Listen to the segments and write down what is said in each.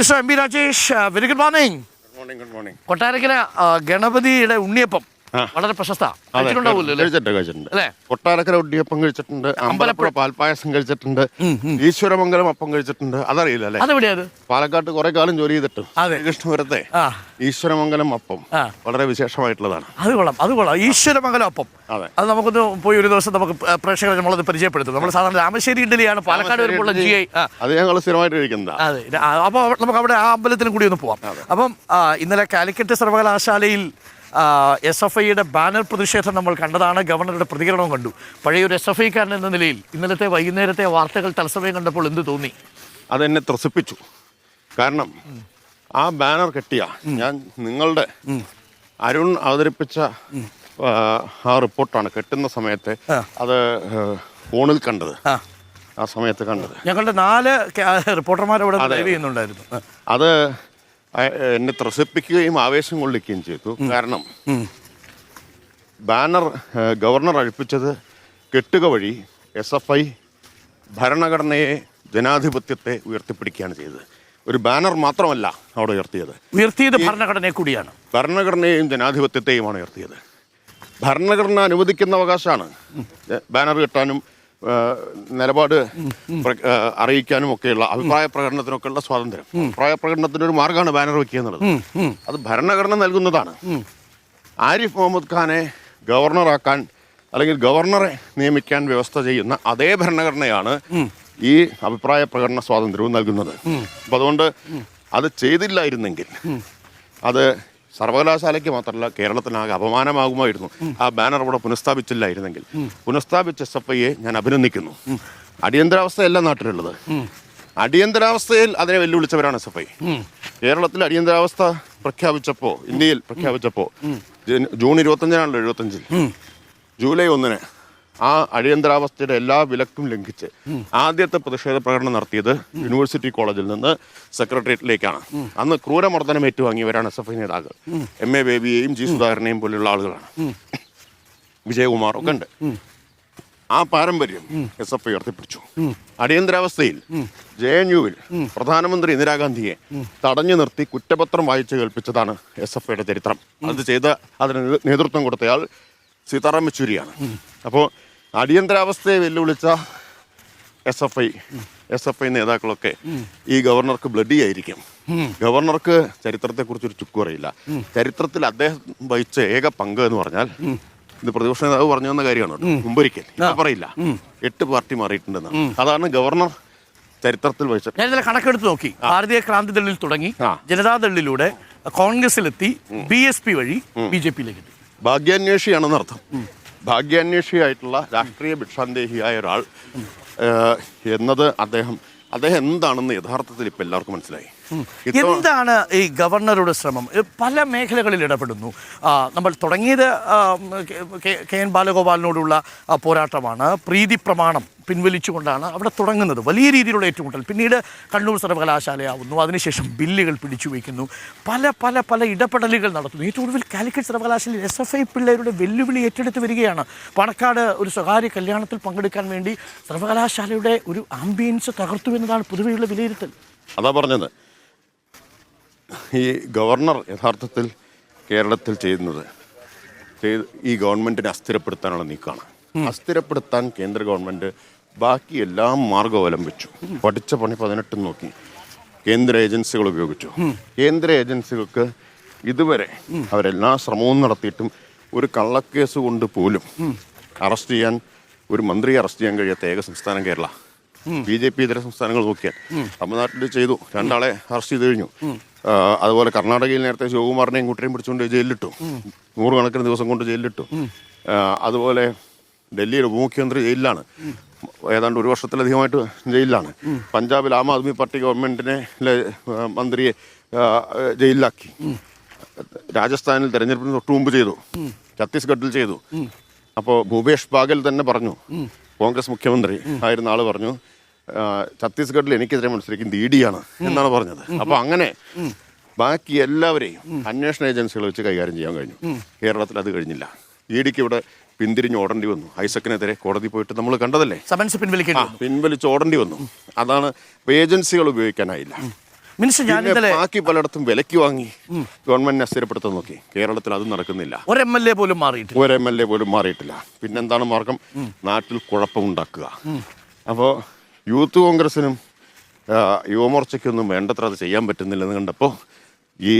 Minister M P Rajesh very good morning good morning good morning Kottarakkara ഗണപതിയുടെ ഉണ്ണിയപ്പം. വളരെ പ്രശസ്ത? കൊട്ടാരക്കര ഒടിയപ്പം കഴിച്ചിട്ടുണ്ട് അമ്പലപ്പുഴ പാൽപ്പായസം കഴിച്ചിട്ടുണ്ട് ഈശ്വരമംഗലം അപ്പം കഴിച്ചിട്ടുണ്ട്. അതറിയില്ല അല്ലേ? പാലക്കാട്ട് കുറെ കാലം ജോലി ചെയ്തിട്ട്. കൃഷ്ണപുരത്തെ ഈശ്വരമംഗലം അപ്പം വളരെ വിശേഷമായിട്ടുള്ളതാണ്. അത് കൊള്ളാം അത് കൊള്ളാം. ഈശ്വരമംഗലം അപ്പം. അതെ. നമുക്കൊന്ന് പോയി ഒരു ദിവസം നമുക്ക് പ്രേക്ഷകരെ നമ്മളത് പരിചയപ്പെടുത്തും. നമ്മൾ സാധാരണ രാമശ്ശേരി ഇഡ്ഡലിയാണ് പാലക്കാട് വരുമ്പോൾ ജി ഐ അത് ഞങ്ങൾ സ്ഥിരമായിട്ട് കഴിക്കുന്നത്. അതെ. അപ്പോൾ നമുക്ക് അവിടെ ആ അമ്പലത്തിലും കൂടി ഒന്ന് പോവാം. അപ്പം ഇന്നലെ കാലിക്കറ്റ് സർവകലാശാലയിൽ എസ് എഫ് ഐയുടെ ബാനർ പ്രതിഷേധം നമ്മൾ കണ്ടതാണ്. ഗവർണറുടെ പ്രതികരണവും കണ്ടു. പഴയൊരു എസ് എഫ് ഐക്കാരൻ എന്ന നിലയിൽ ഇന്നലത്തെ വൈകുന്നേരത്തെ വാർത്തകൾ തത്സമയം കണ്ടപ്പോൾ എന്ത് തോന്നി? അതെന്നെ ത്രസിപ്പിച്ചു. കാരണം ആ ബാനർ കെട്ടിയ ഞാൻ നിങ്ങളുടെ അരുൺ അവതരിപ്പിച്ച ആ, റിപ്പോർട്ടാണ് കെട്ടുന്ന സമയത്ത് അത് ഫോണിൽ കണ്ടത്. ആ. സമയത്ത് കണ്ടത്. ഞങ്ങളുടെ നാല് ചെയ്യുന്നുണ്ടായിരുന്നു. അത് എന്നെ ത്രസിപ്പിക്കുകയും ആവേശം കൊള്ളിക്കുകയും ചെയ്തു. കാരണം ബാനർ ഗവർണർ അഴിപ്പിച്ചത് കെട്ടുക വഴി എസ് എഫ് ഐ ഭരണഘടനയെ ജനാധിപത്യത്തെ ഉയർത്തിപ്പിടിക്കുകയാണ് ചെയ്തത്. ഒരു ബാനർ മാത്രമല്ല അവിടെ ഉയർത്തിയത്. ഉയർത്തിയത് ഭരണഘടനയെ കൂടിയാണ്. ഭരണഘടനയെയും ജനാധിപത്യത്തെയുമാണ് ഉയർത്തിയത്. ഭരണഘടന അനുവദിക്കുന്ന അവകാശമാണ്. ബാനർ കെട്ടാനും നിലപാട് അറിയിക്കാനും ഒക്കെയുള്ള അഭിപ്രായ പ്രകടനത്തിനൊക്കെയുള്ള സ്വാതന്ത്ര്യം. അഭിപ്രായ പ്രകടനത്തിന് ഒരു മാർഗമാണ് ബാനർ വെക്കുക എന്നുള്ളത് അത് ഭരണഘടന നൽകുന്നതാണ്. ആരിഫ് മുഹമ്മദ് ഖാനെ ഗവർണറാക്കാൻ അല്ലെങ്കിൽ ഗവർണറെ നിയമിക്കാൻ വ്യവസ്ഥ ചെയ്യുന്ന അതേ ഭരണഘടനയാണ് ഈ അഭിപ്രായ പ്രകടന സ്വാതന്ത്ര്യവും നൽകുന്നത്. അപ്പം അതുകൊണ്ട് അത് ചെയ്തില്ലായിരുന്നെങ്കിൽ അത് സർവകലാശാലയ്ക്ക് മാത്രമല്ല കേരളത്തിനാകെ അപമാനമാകുമായിരുന്നു. ആ ബാനർ അവിടെ പുനഃസ്ഥാപിച്ചില്ലായിരുന്നെങ്കിൽ. പുനഃസ്ഥാപിച്ച എസ് എഫ് ഐയെ ഞാൻ അഭിനന്ദിക്കുന്നു. അടിയന്തരാവസ്ഥയല്ല നാട്ടിലുള്ളത്. അടിയന്തരാവസ്ഥയിൽ അതിനെ വെല്ലുവിളിച്ചവരാണ് എസ് എഫ് ഐ. കേരളത്തിൽ അടിയന്തരാവസ്ഥ പ്രഖ്യാപിച്ചപ്പോൾ ഇന്ത്യയിൽ പ്രഖ്യാപിച്ചപ്പോൾ ജൂൺ ഇരുപത്തഞ്ചിനാണല്ലോ എഴുപത്തഞ്ചിൽ ജൂലൈ ഒന്നിന് ആ അടിയന്തരാവസ്ഥയുടെ എല്ലാ വിലക്കും ലംഘിച്ച് ആദ്യത്തെ പ്രതിഷേധ പ്രകടനം നടത്തിയത് യൂണിവേഴ്സിറ്റി കോളേജിൽ നിന്ന് സെക്രട്ടേറിയറ്റിലേക്കാണ്. അന്ന് ക്രൂരമർദ്ദനം ഏറ്റുവാങ്ങിയവരാണ് എസ് എഫ് ഐ നേതാക്കൾ. എം എ ബേബിയെയും ജി സുധാകരനെയും പോലെയുള്ള ആളുകളാണ്. വിജയകുമാർ ഒക്കെ ഉണ്ട്. ആ പാരമ്പര്യം എസ് എഫ് ഐ ഉയർത്തിപ്പിടിച്ചു. അടിയന്തരാവസ്ഥയിൽ ജെ എൻ യുവിൽ പ്രധാനമന്ത്രി ഇന്ദിരാഗാന്ധിയെ തടഞ്ഞു നിർത്തി കുറ്റപത്രം വായിച്ചു കേൾപ്പിച്ചതാണ് എസ് എഫ് ഐയുടെ ചരിത്രം. അത് ചെയ്ത അതിന് നേതൃത്വം കൊടുത്തയാൾ സീതാറാം യെച്ചൂരിയാണ്. അപ്പോൾ അടിയന്തരാവസ്ഥയെ വെല്ലുവിളിച്ച S F I S F I നേതാക്കളൊക്കെ ഈ ഗവർണർക്ക് ബ്ലഡി ആയിരിക്കും. ഗവർണർക്ക് ചരിത്രത്തെക്കുറിച്ച് ഒരു ചുക്കും അറിയില്ല ചരിത്രത്തിൽ അദ്ദേഹം വഹിച്ച ഏക പങ്ക് എന്ന് പറഞ്ഞാൽ ഇത് പ്രതിപക്ഷ നേതാവ് പറഞ്ഞു തന്ന കാര്യമാണ്. മുമ്പൊരിക്കൽ പറയില്ല. എട്ട് പാർട്ടി മാറിയിട്ടുണ്ടെന്നാണ്. അതാണ് ഗവർണർ ചരിത്രത്തിൽ വഹിച്ചത് ഞാൻ ഇന്നലെ കണക്കെടുത്ത് നോക്കി. ഭാരതീയ ക്രാന്തി ദളിൽ തുടങ്ങി. ജനതാദളിലൂടെ കോൺഗ്രസിലെത്തി ബി എസ് പി വഴി ബി ജെ പിയിലേക്ക് ഭാഗ്യാന്വേഷിയാണെന്നർത്ഥം. ഭാഗ്യാന്വേഷിയായിട്ടുള്ള രാഷ്ട്രീയ ഭിക്ഷാന്തേഹിയായ ഒരാൾ എന്നത് അദ്ദേഹം അദ്ദേഹം എന്താണെന്ന് യഥാർത്ഥത്തിൽ ഇപ്പം എല്ലാവർക്കും മനസ്സിലായി. എന്താണ് ഈ ഗവർണറുടെ ശ്രമം? പല മേഖലകളിൽ ഇടപെടുന്നു. നമ്മൾ തുടങ്ങിയത് കെ എൻ ബാലഗോപാലിനോടുള്ള പോരാട്ടമാണ്. പ്രീതി പ്രമാണം പിൻവലിച്ചുകൊണ്ടാണ് അവിടെ തുടങ്ങുന്നത്. വലിയ രീതിയിലുള്ള ഏറ്റുമുട്ടൽ. പിന്നീട് കണ്ണൂർ സർവകലാശാലയാവുന്നു. അതിനുശേഷം ബില്ലുകൾ പിടിച്ചു വയ്ക്കുന്നു പല പല പല ഇടപെടലുകൾ നടത്തുന്നു. ഏറ്റവും ഒടുവിൽ കാലിക്കറ്റ് സർവകലാശാലയിൽ എസ് എഫ് ഐ പിള്ളേരുടെ വെല്ലുവിളി ഏറ്റെടുത്ത് വരികയാണ്. പണക്കാട് ഒരു സ്വകാര്യ കല്യാണത്തിൽ പങ്കെടുക്കാൻ വേണ്ടി സർവകലാശാലയുടെ ഒരു ആംബിയൻസ് തകർത്തു എന്നതാണ് പൊതുവെയുള്ള വിലയിരുത്തൽ. അതാ പറഞ്ഞത്. ഈ ഗവർണർ യഥാർത്ഥത്തിൽ കേരളത്തിൽ ചെയ്യുന്നത് ചെയ്ത് ഈ ഗവൺമെന്റിനെ അസ്ഥിരപ്പെടുത്താനുള്ള നീക്കമാണ്. അസ്ഥിരപ്പെടുത്താൻ കേന്ദ്ര ഗവൺമെന്റ് ബാക്കി എല്ലാ മാർഗവും അവലംബിച്ചു പഠിച്ച പണി പതിനെട്ടും നോക്കി. കേന്ദ്ര ഏജൻസികൾ ഉപയോഗിച്ചു. കേന്ദ്ര ഏജൻസികൾക്ക് ഇതുവരെ അവരെല്ലാ ശ്രമവും നടത്തിയിട്ടും ഒരു കള്ളക്കേസ് കൊണ്ട് പോലും അറസ്റ്റ് ചെയ്യാൻ ഒരു മന്ത്രിയെ അറസ്റ്റ് ചെയ്യാൻ കഴിയാത്ത ഏക സംസ്ഥാനം കേരള. ബി ജെ പി ഇതര സംസ്ഥാനങ്ങൾ നോക്കിയാൽ തമിഴ്നാട്ടിൽ ചെയ്തു. രണ്ടാളെ അറസ്റ്റ് ചെയ്ത് കഴിഞ്ഞു. അതുപോലെ കർണാടകയിൽ നേരത്തെ ശിവകുമാറിനെയും കുട്ടിയെയും പിടിച്ചുകൊണ്ട് ജയിലിലിട്ടു. നൂറുകണക്കിന് ദിവസം കൊണ്ട് ജയിലിലിട്ടു. അതുപോലെ ഡൽഹിയിൽ ഉപമുഖ്യമന്ത്രി ജയിലിലാണ്. ഏതാണ്ട് ഒരു വർഷത്തിലധികമായിട്ട് ജയിലിലാണ്. പഞ്ചാബിൽ ആം ആദ്മി പാർട്ടി ഗവൺമെന്റിനെ മന്ത്രിയെ ജയിലിലാക്കി. രാജസ്ഥാനിൽ തെരഞ്ഞെടുപ്പിന് തൊട്ടു മുമ്പ് ചെയ്തു. ഛത്തീസ്ഗഡിൽ ചെയ്തു. അപ്പോൾ ഭൂപേഷ് ബാഗൽ തന്നെ പറഞ്ഞു. കോൺഗ്രസ് മുഖ്യമന്ത്രി ആയിരുന്ന ആൾ പറഞ്ഞു ഛത്തീസ്ഗഡിൽ എനിക്കെതിരെ മത്സരിക്കുന്നത് ഇ ഡി ആണ് എന്നാണ് പറഞ്ഞത്. അപ്പോൾ അങ്ങനെ ബാക്കി എല്ലാവരെയും അന്വേഷണ ഏജൻസികൾ വെച്ച് കൈകാര്യം ചെയ്യാൻ കഴിഞ്ഞു. കേരളത്തിൽ അത് കഴിഞ്ഞില്ല. ഇ ഡിക്ക് ഇവിടെ പിന്തിരിഞ്ഞ് ഓടേണ്ടി വന്നു. ഐസക്കിനെതിരെ കോടതി പോയിട്ട് നമ്മൾ കണ്ടതല്ലേ? സമൻസ് പിൻവലിക്കേണ്ടി വന്നു. പിൻവലിച്ച് ഓടേണ്ടി വന്നു. അതാണ് ഇപ്പൊ ഏജൻസികൾ ഉപയോഗിക്കാനായില്ല. മിനിസ്റ്റർ ഞാൻ പിന്നെ ഇന്നലെ ബാക്കി പലയിടത്തും വിലക്ക് വാങ്ങി. ഗവൺമെന്റിനെ അസ്ഥിരപ്പെടുത്താൻ നോക്കി. കേരളത്തിൽ അത് നടക്കുന്നില്ല. ഒരു എം എൽ എ പോലും മാറിയിട്ടില്ല. ഒരു എം എൽ എ പോലും മാറിയിട്ടില്ല. പിന്നെന്താണ് മാർഗം? നാട്ടിൽ കുഴപ്പമുണ്ടാക്കുക അപ്പോൾ യൂത്ത് കോൺഗ്രസിനും യുവമോർച്ചയ്ക്കൊന്നും വേണ്ടത്ര അത് ചെയ്യാൻ പറ്റുന്നില്ലെന്ന് കണ്ടപ്പോൾ ഈ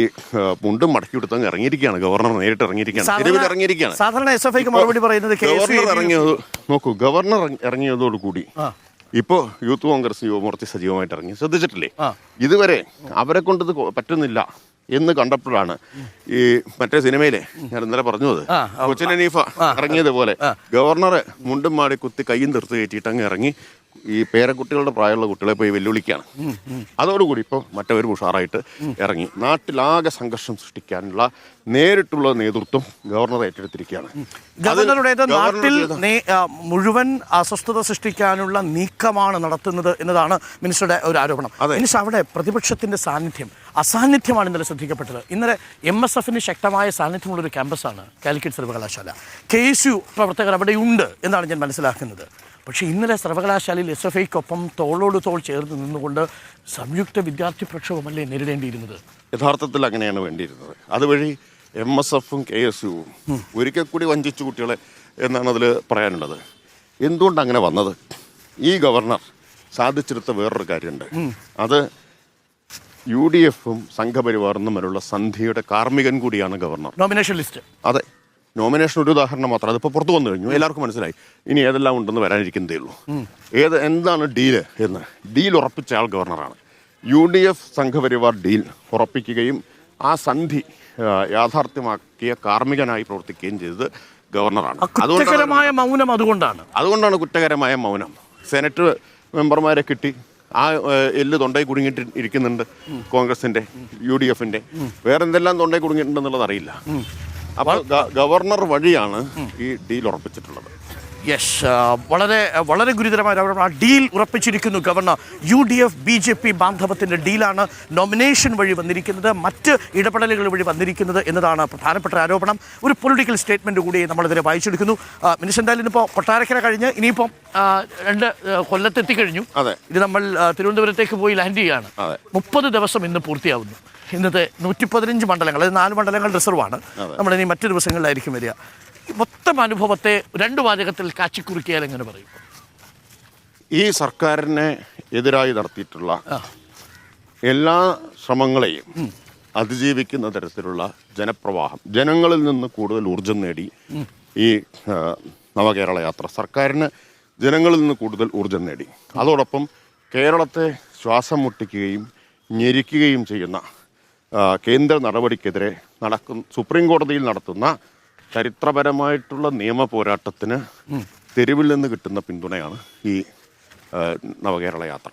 മുണ്ടും മടക്കി കൊടുത്തങ്ങ് ഇറങ്ങിയിരിക്കുകയാണ്. ഗവർണർ നേരിട്ട് ഇറങ്ങിയിരിക്കുകയാണ്. തെരുവിൽ ഇറങ്ങിയിരിക്കുകയാണ്. സാധാരണ എസ് എഫ് ഐക്ക് മറുപടി പറയുന്നത് ഗവർണർ ഇറങ്ങിയത് നോക്കൂ ഗവർണർ ഇറങ്ങി- ഇറങ്ങിയതോടുകൂടി ഇപ്പോ യൂത്ത് കോൺഗ്രസ് യുവമോർച്ച സജീവമായിട്ട് ഇറങ്ങി ശ്രദ്ധിച്ചിട്ടില്ലേ ഇതുവരെ അവരെ കൊണ്ട് പറ്റുന്നില്ല. എന്ന് കണ്ടപ്പോഴാണ് ഈ മറ്റേ സിനിമയിലെ ഞാൻ ഇന്നലെ പറഞ്ഞത്. കൊച്ചിൻ അനീഫ ഇറങ്ങിയതുപോലെ ഗവർണറെ മുണ്ടും മാടി കുത്തി കയ്യും തീർത്ത് കയറ്റിയിട്ട് അങ്ങ് ഇറങ്ങി ഈ പേരക്കുട്ടികളുടെ പ്രായമുള്ള കുട്ടികളെ പോയി വെല്ലുവിളിക്കുകയാണ്. അതോടുകൂടി ഇപ്പോൾ മറ്റവർ ഉഷാറായിട്ട് ഇറങ്ങി. നാട്ടിലാകെ സംഘർഷം സൃഷ്ടിക്കാനുള്ള നേരിട്ടുള്ള നേതൃത്വം ഗവർണർ ഏറ്റെടുത്തിരിക്കുകയാണ്. ഗവർണറുടെ നാട്ടിൽ മുഴുവൻ അസ്വസ്ഥത സൃഷ്ടിക്കാനുള്ള നീക്കമാണ് നടത്തുന്നത് എന്നതാണ് മിനിസ്റ്ററുടെ ഒരു ആരോപണം. അതെ. മിനിസ്റ്റർ അവിടെ പ്രതിപക്ഷത്തിന്റെ സാന്നിധ്യം അസാന്നിധ്യമാണ് ഇന്നലെ ശ്രദ്ധിക്കപ്പെട്ടത്. ഇന്നലെ എം എസ് എഫിന് ശക്തമായ സാന്നിധ്യമുള്ള ഒരു ക്യാമ്പസാണ് കാലിക്കറ്റ് സർവകലാശാല. കെ എസ് യു പ്രവർത്തകർ അവിടെയുണ്ട് എന്നാണ് ഞാൻ മനസ്സിലാക്കുന്നത്. പക്ഷേ ഇന്നലെ സർവകലാശാലയിൽ എസ് എഫ് ഐക്കൊപ്പം തോളോട് തോൾ ചേർന്ന് നിന്നുകൊണ്ട് സംയുക്ത വിദ്യാർത്ഥി പ്രക്ഷോഭമല്ലേ നേരിടേണ്ടിയിരുന്നത്? യഥാർത്ഥത്തിൽ അങ്ങനെയാണ് വേണ്ടിയിരുന്നത്. അതുവഴി എം എസ് എഫും കെ എസ് യുവും ഒരിക്കൽ കൂടി വഞ്ചിച്ചു കുട്ടികളെ എന്നാണ് അതിൽ പറയാനുള്ളത്. എന്തുകൊണ്ട് അങ്ങനെ വന്നത്? ഈ ഗവർണർ സാധിച്ചെടുത്ത വേറൊരു കാര്യമുണ്ട്. അത് യു ഡി എഫും സംഘപരിവാറും തമ്മിലുള്ള സന്ധിയുടെ കാർമ്മികൻ കൂടിയാണ് ഗവർണർ. നോമിനേഷൻ ലിസ്റ്റ് അതെ. നോമിനേഷൻ ഒരു ഉദാഹരണം മാത്രം. അതിപ്പോൾ പുറത്തു വന്നു കഴിഞ്ഞു. എല്ലാവർക്കും മനസ്സിലായി. ഇനി ഏതെല്ലാം ഉണ്ടെന്ന് വരാനിരിക്കുന്നതേ ഉള്ളൂ. ഏത് എന്താണ് ഡീൽ എന്ന്. ഡീൽ ഉറപ്പിച്ച ആൾ ഗവർണറാണ്. U D F Sangh Parivar deal ഉറപ്പിക്കുകയും ആ സന്ധി യാഥാർത്ഥ്യമാക്കിയ കാർമ്മികനായി പ്രവർത്തിക്കുകയും ചെയ്തത് ഗവർണറാണ്. അതുകൊണ്ടാണ് കുറ്റകരമായ മൗനം അതുകൊണ്ടാണ്. അതുകൊണ്ടാണ് കുറ്റകരമായ മൗനം. സെനറ്റ് മെമ്പർമാരെ കിട്ടി. ആ എല്ല് തൊണ്ടയിൽ കുടുങ്ങിയിട്ട് ഇരിക്കുന്നുണ്ട് കോൺഗ്രസിന്റെ യു ഡി എഫിന്റെ വേറെ എന്തെല്ലാം തൊണ്ടയിൽ കുടുങ്ങിയിട്ടുണ്ടെന്നുള്ളത് അറിയില്ല. അപ്പോൾ ഗവർണർ വഴിയാണ് ഈ ഡീൽ ഉറപ്പിച്ചിട്ടുള്ളത്. യെസ് വളരെ വളരെ ഗുരുതരമായ ഒരു ആ ഡീൽ ഉറപ്പിച്ചിരിക്കുന്നു governor. U D F B J P ബാന്ധവത്തിന്റെ ഡീലാണ് നോമിനേഷൻ വഴി വന്നിരിക്കുന്നത് മറ്റ് ഇടപെടലുകൾ വഴി വന്നിരിക്കുന്നത് എന്നതാണ് പ്രധാനപ്പെട്ട ആരോപണം. ഒരു പൊളിറ്റിക്കൽ സ്റ്റേറ്റ്മെന്റ് കൂടി നമ്മളിതിനെ വായിച്ചെടുക്കുന്നു. മിനിസ് എന്തായാലും ഇപ്പോൾ കൊട്ടാരക്കര കഴിഞ്ഞ് ഇനിയിപ്പം രണ്ട് കൊല്ലത്തെത്തിക്കഴിഞ്ഞു. അതെ. ഇത് നമ്മൾ തിരുവനന്തപുരത്തേക്ക് പോയി ലാൻഡ് ചെയ്യുകയാണ്. മുപ്പത് ദിവസം ഇന്ന് പൂർത്തിയാവുന്നു. ഇന്നത്തെ നൂറ്റി പതിനഞ്ച് മണ്ഡലങ്ങൾ അതായത് നാല് മണ്ഡലങ്ങൾ റിസർവാണ്. നമ്മൾ ഇനി മറ്റു ദിവസങ്ങളിലായിരിക്കും വരിക. മൊത്തം അനുഭവത്തെ രണ്ട് വാചകത്തിൽ കാച്ചിക്കുറിക്കിയാൽ എങ്ങനെ പറയും? ഈ സർക്കാരിനെ എതിരായി നടത്തിയിട്ടുള്ള എല്ലാ ശ്രമങ്ങളെയും അതിജീവിക്കുന്ന തരത്തിലുള്ള ജനപ്രവാഹം ജനങ്ങളിൽ നിന്ന് കൂടുതൽ ഊർജം നേടി ഈ നവകേരള യാത്ര. സർക്കാരിന് ജനങ്ങളിൽ നിന്ന് കൂടുതൽ ഊർജം നേടി. അതോടൊപ്പം കേരളത്തെ ശ്വാസം മുട്ടിക്കുകയും ഞെരിക്കുകയും ചെയ്യുന്ന കേന്ദ്ര നടപടിക്കെതിരെ നടക്കുന്ന സുപ്രീം കോടതിയിൽ നടത്തുന്ന ചരിത്രപരമായിട്ടുള്ള നിയമ പോരാട്ടത്തിന് തെരുവിൽ നിന്ന് കിട്ടുന്ന പിന്തുണയാണ് ഈ നവകേരള യാത്ര.